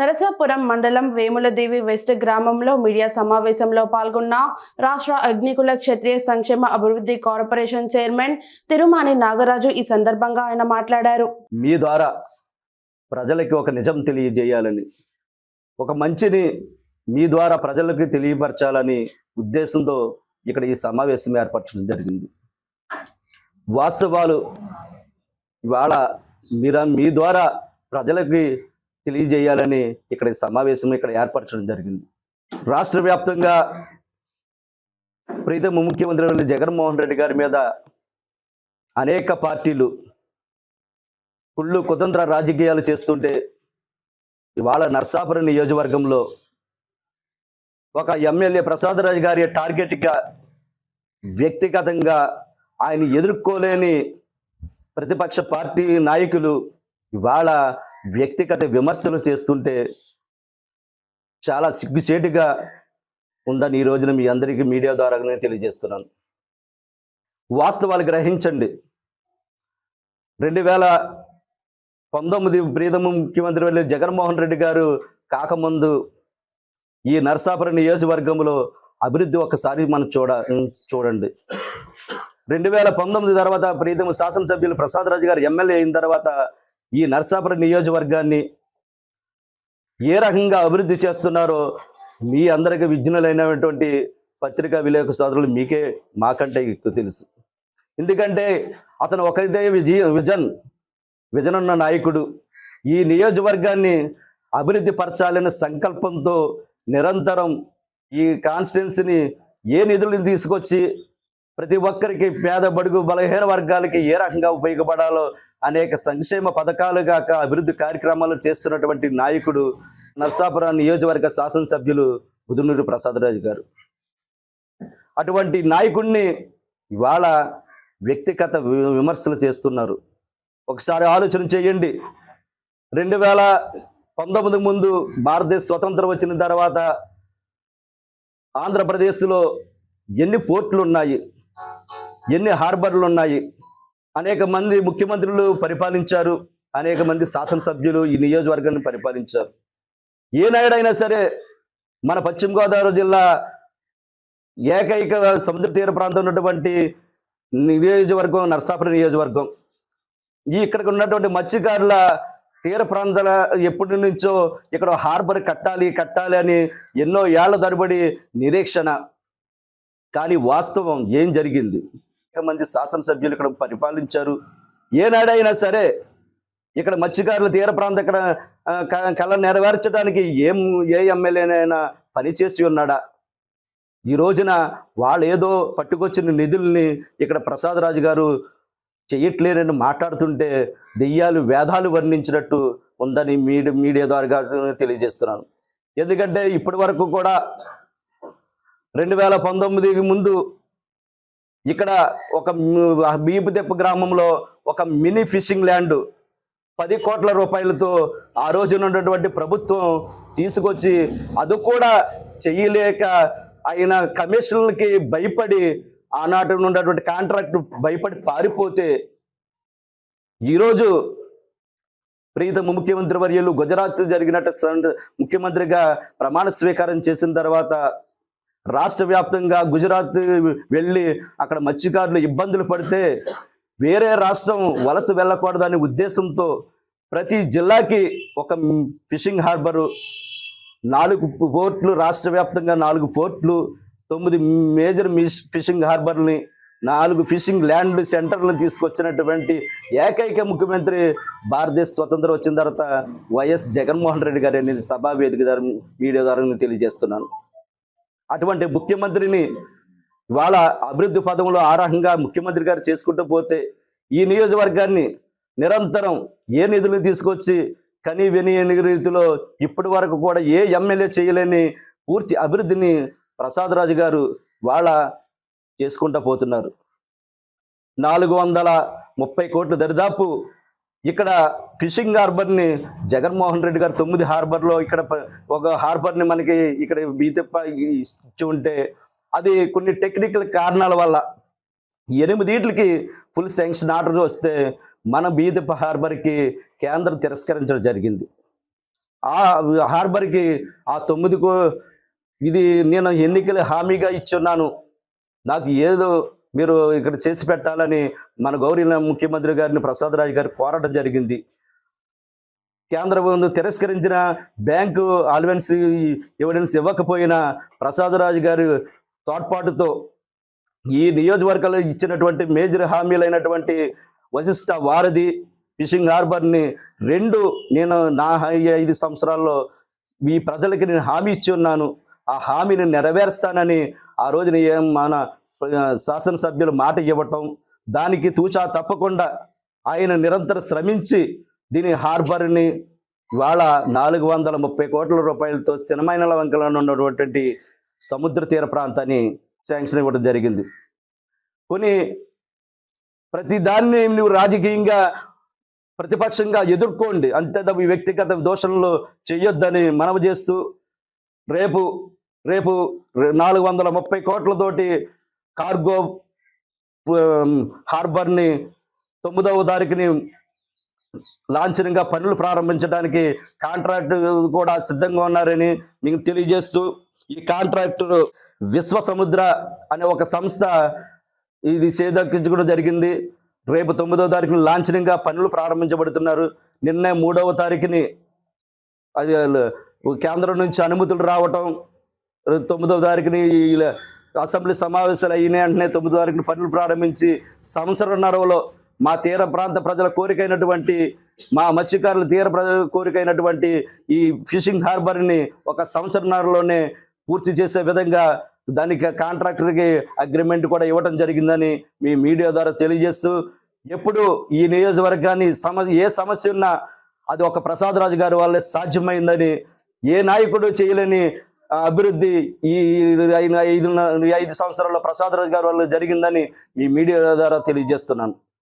నరసాపురం మండలం వేములదేవి వెస్ట్ గ్రామంలో మీడియా సమావేశంలో పాల్గొన్న రాష్ట్ర అగ్నికుల క్షత్రియ సంక్షేమ అభివృద్ధి కార్పొరేషన్ చైర్మన్ తిరుమాని నాగరాజు ఈ సందర్భంగా ఆయన మాట్లాడారు. మీ ద్వారా ప్రజలకి ఒక నిజం తెలియజేయాలని ఒక మంచిని మీ ద్వారా ప్రజలకు తెలియపరచాలని ఉద్దేశంతో ఇక్కడ ఈ సమావేశం ఏర్పరచడం జరిగింది. వాస్తవాలు ఇవాళ మీరా మీ ద్వారా ప్రజలకి తెలియజేయాలని ఇక్కడ సమావేశం ఇక్కడ ఏర్పరచడం జరిగింది. రాష్ట్ర వ్యాప్తంగా ప్రీతమ ముఖ్యమంత్రి జగన్మోహన్ రెడ్డి గారి మీద అనేక పార్టీలు కుళ్ళు కుతంత్ర రాజకీయాలు చేస్తుంటే ఇవాళ నర్సాపురం నియోజకవర్గంలో ఒక ఎమ్మెల్యే ప్రసాదరాజు గారి టార్గెట్గా వ్యక్తిగతంగా ఆయన ఎదుర్కోలేని ప్రతిపక్ష పార్టీ నాయకులు ఇవాళ వ్యక్తిగత విమర్శలు చేస్తుంటే చాలా సిగ్గుచేటుగా ఉందని ఈ రోజున మీ అందరికీ మీడియా ద్వారా నేను తెలియజేస్తున్నాను. వాస్తవాలు గ్రహించండి. రెండు వేల పంతొమ్మిది ప్రీతమ ముఖ్యమంత్రి వెళ్ళి జగన్మోహన్ రెడ్డి గారు కాకముందు ఈ నరసాపురం నియోజకవర్గంలో అభివృద్ధి ఒకసారి మనం చూడ చూడండి. రెండు వేల పంతొమ్మిది తర్వాత ప్రీతమ శాసనసభ్యులు ప్రసాద్ రాజు గారు ఎమ్మెల్యే అయిన తర్వాత ఈ నరసాపురం నియోజకవర్గాన్ని ఏ రకంగా అభివృద్ధి చేస్తున్నారో మీ అందరికీ విజ్ఞులైనటువంటి పత్రికా విలేక సోదరులు మీకే మాకంటే ఎక్కువ తెలుసు. ఎందుకంటే అతను ఒకటే విజయ విజన్ విజన్ ఉన్న నాయకుడు. ఈ నియోజకవర్గాన్ని అభివృద్ధి పరచాలనే సంకల్పంతో నిరంతరం ఈ కాన్స్టిట్యున్సీని ఏ నిధులను తీసుకొచ్చి ప్రతి ఒక్కరికి పేద బడుగు బలహీన వర్గాలకి ఏ రకంగా ఉపయోగపడాలో అనేక సంక్షేమ పథకాలు కాక అభివృద్ధి కార్యక్రమాలు చేస్తున్నటువంటి నాయకుడు నర్సాపురం నియోజకవర్గ శాసనసభ్యులు బుధునూరు ప్రసాదరాజు గారు. అటువంటి నాయకుడిని ఇవాళ వ్యక్తిగత వి- విమర్శలు చేస్తున్నారు. ఒకసారి ఆలోచన చేయండి. రెండు వేల పంతొమ్మిది ముందు భారతదేశ స్వతంత్రం వచ్చిన తర్వాత ఆంధ్రప్రదేశ్లో ఎన్ని పోర్టులు ఉన్నాయి? ఎన్ని హార్బర్లు ఉన్నాయి? అనేక మంది ముఖ్యమంత్రులు పరిపాలించారు. అనేక మంది శాసనసభ్యులు ఈ నియోజకవర్గాన్ని పరిపాలించారు. ఏ నాయుడైనా సరే మన పశ్చిమ గోదావరి జిల్లా ఏకైక సముద్ర తీర ప్రాంతం ఉన్నటువంటి నియోజకవర్గం నర్సాపురం నియోజకవర్గం. ఈ ఇక్కడికి ఉన్నటువంటి మత్స్యకారుల తీర ప్రాంతాల ఎప్పటి నుంచో ఇక్కడ హార్బర్ కట్టాలి కట్టాలి అని ఎన్నో ఏళ్ళ తరబడి నిరీక్షణ. కానీ వాస్తవం ఏం జరిగింది? మంది శాసనసభ్యులు ఇక్కడ పరిపాలించారు. ఏనాడైనా సరే ఇక్కడ మత్స్యకారుల తీర ప్రాంత ఇక్కడ క- కళ నెరవేర్చడానికి ఏం ఏ ఎమ్మెల్యేనైనా పనిచేసి ఉన్నాడా? ఈ రోజున వాళ్ళు ఏదో పట్టుకొచ్చిన నిధుల్ని ఇక్కడ ప్రసాదరాజు గారు చేయట్లేనని మాట్లాడుతుంటే దెయ్యాలు వేదాలు వర్ణించినట్టు ఉందని మీడియా మీడియా ద్వారా తెలియజేస్తున్నాను. ఎందుకంటే ఇప్పటి వరకు కూడా రెండు వేల పంతొమ్మిదికి ముందు ఇక్కడ ఒక బీపుదెప్ప గ్రామంలో ఒక మినీ ఫిషింగ్ ల్యాండ్ పది కోట్ల రూపాయలతో ఆ రోజున ఉన్నటువంటి ప్రభుత్వం తీసుకొచ్చి అది కూడా చేయలేక ఆయన కమిషన్లకి భయపడి ఆనాటి ఉన్నటువంటి కాంట్రాక్ట్ భయపడి పారిపోతే ఈరోజు ప్రీతమ ముఖ్యమంత్రి వర్యులు గుజరాత్ జరిగినట్టు సన్- ముఖ్యమంత్రిగా ప్రమాణ స్వీకారం చేసిన తర్వాత రాష్ట్ర వ్యాప్తంగా గుజరాత్ వెళ్ళి అక్కడ మత్స్యకారులు ఇబ్బందులు పడితే వేరే రాష్ట్రం వలస వెళ్ళకూడదనే ఉద్దేశంతో ప్రతి జిల్లాకి ఒక ఫిషింగ్ హార్బరు నాలుగు పోర్ట్లు రాష్ట్ర వ్యాప్తంగా నాలుగు పోర్ట్లు తొమ్మిది మేజర్ ఫిషింగ్ హార్బర్ని నాలుగు ఫిషింగ్ ల్యాండ్ సెంటర్లను తీసుకొచ్చినటువంటి ఏకైక ముఖ్యమంత్రి భారతదేశ స్వతంత్రం వచ్చిన తర్వాత వైఎస్ జగన్మోహన్ రెడ్డి గారు నేను సభా వేదిక ద్వారా మీడియా ద్వారా నేను తెలియజేస్తున్నాను. అటువంటి ముఖ్యమంత్రిని ఇవాళ అభివృద్ధి పదంలో ఆరాహంగా ముఖ్యమంత్రి గారు చేసుకుంటూ పోతే ఈ నియోజకవర్గాన్ని నిరంతరం ఏ నిధులు తీసుకొచ్చి కని విని రీతిలో ఇప్పటి వరకు కూడా ఏ ఎమ్మెల్యే చేయలేని పూర్తి అభివృద్ధిని ప్రసాదరాజు గారు వాళ్ళ చేసుకుంటూ పోతున్నారు. నాలుగు వందల ముప్పై కోట్లు దరిదాపు ఇక్కడ ఫిషింగ్ హార్బర్ని జగన్మోహన్ రెడ్డి గారు తొమ్మిది హార్బర్లో ఇక్కడ ఒక హార్బర్ని మనకి ఇక్కడ బీతెప్ప ఇచ్చి ఉంటే అది కొన్ని టెక్నికల్ కారణాల వల్ల ఎనిమిదింటికి ఫుల్ శాంక్షన్ ఆర్డర్ వస్తే మన బీదెప్ప హార్బర్కి కేంద్రం తిరస్కరించడం జరిగింది. ఆ హార్బర్కి ఆ తొమ్మిది కో ఇది నేను ఎన్నికల హామీగా ఇచ్చున్నాను. నాకు ఏదో మీరు ఇక్కడ చేసి పెట్టాలని మన గౌరీ ముఖ్యమంత్రి గారిని ప్రసాద్ రాజు గారు కోరడం జరిగింది. కేంద్ర ముందు తిరస్కరించిన బ్యాంకు అలవెన్స్ ఎవిడెన్స్ ఇవ్వకపోయినా ప్రసాద్ రాజు గారి తోడ్పాటుతో ఈ నియోజకవర్గంలో ఇచ్చినటువంటి మేజర్ హామీలైనటువంటి వశిష్ట వారధి ఫిషింగ్ హార్బర్ని రెండు నేను నా ఐ- ఐదు సంవత్సరాల్లో ఈ ప్రజలకి నేను హామీ ఇచ్చి ఉన్నాను. ఆ హామీని నెరవేరుస్తానని ఆ రోజున ఏం మన శాసనసభ్యులు మాట ఇవ్వటం దానికి తూచా తప్పకుండా ఆయన నిరంతరం శ్రమించి దీని హార్బర్ని ఇవాళ నాలుగు వందల ముప్పై కోట్ల రూపాయలతో సినిమాయినల వంకలను ఉన్నటువంటి సముద్ర తీర ప్రాంతాన్ని శాంక్షన్ ఇవ్వడం జరిగింది. కొన్ని ప్రతి దాన్ని నువ్వు రాజకీయంగా ప్రతిపక్షంగా ఎదుర్కోండి. అంతే తప్ప వ్యక్తిగత దోషణలు చేయొద్దని మనవి చేస్తూ రేపు రేపు నాలుగు వందల ముప్పై కోట్లతోటి కార్గో హార్బర్ని తొమ్మిదవ తారీఖుని లాంఛనంగా పనులు ప్రారంభించడానికి కాంట్రాక్ట్ కూడా సిద్ధంగా ఉన్నారని మీకు తెలియజేస్తూ ఈ కాంట్రాక్టర్ విశ్వ సముద్ర అనే ఒక సంస్థ ఇది చేదక్కించుకోవడం జరిగింది. రేపు తొమ్మిదవ తారీఖున లాంఛనంగా పనులు ప్రారంభించబడుతున్నారు. నిన్న మూడవ తారీఖుని అది కేంద్రం నుంచి అనుమతులు రావటం తొమ్మిదవ తారీఖుని అసెంబ్లీ సమావేశాలు అయిన వెంటనే తొమ్మిది వరకు పనులు ప్రారంభించి సంవత్సరంన్నరలో మా తీర ప్రాంత ప్రజల కోరికైనటువంటి మా మత్స్యకారుల తీర ప్రజల కోరికైనటువంటి ఈ ఫిషింగ్ హార్బర్ని ఒక సంవత్సరంన్నరలోనే పూర్తి చేసే విధంగా దానికి కాంట్రాక్టర్కి అగ్రిమెంట్ కూడా ఇవ్వడం జరిగిందని మీ మీడియా ద్వారా తెలియజేస్తూ ఎప్పుడు ఈ నియోజకవర్గాన్ని సమ ఏ సమస్య ఉన్నా అది ఒక ప్రసాద్ రాజు గారి వల్లే సాధ్యమైందని ఏ నాయకుడు చేయలేని అభివృద్ధి ఈ ఐదు ఐదు ఐదు సంవత్సరాల్లో ప్రసాద్ రాజు గారి వల్ల జరిగిందని మీ మీడియా ద్వారా తెలియజేస్తున్నాను.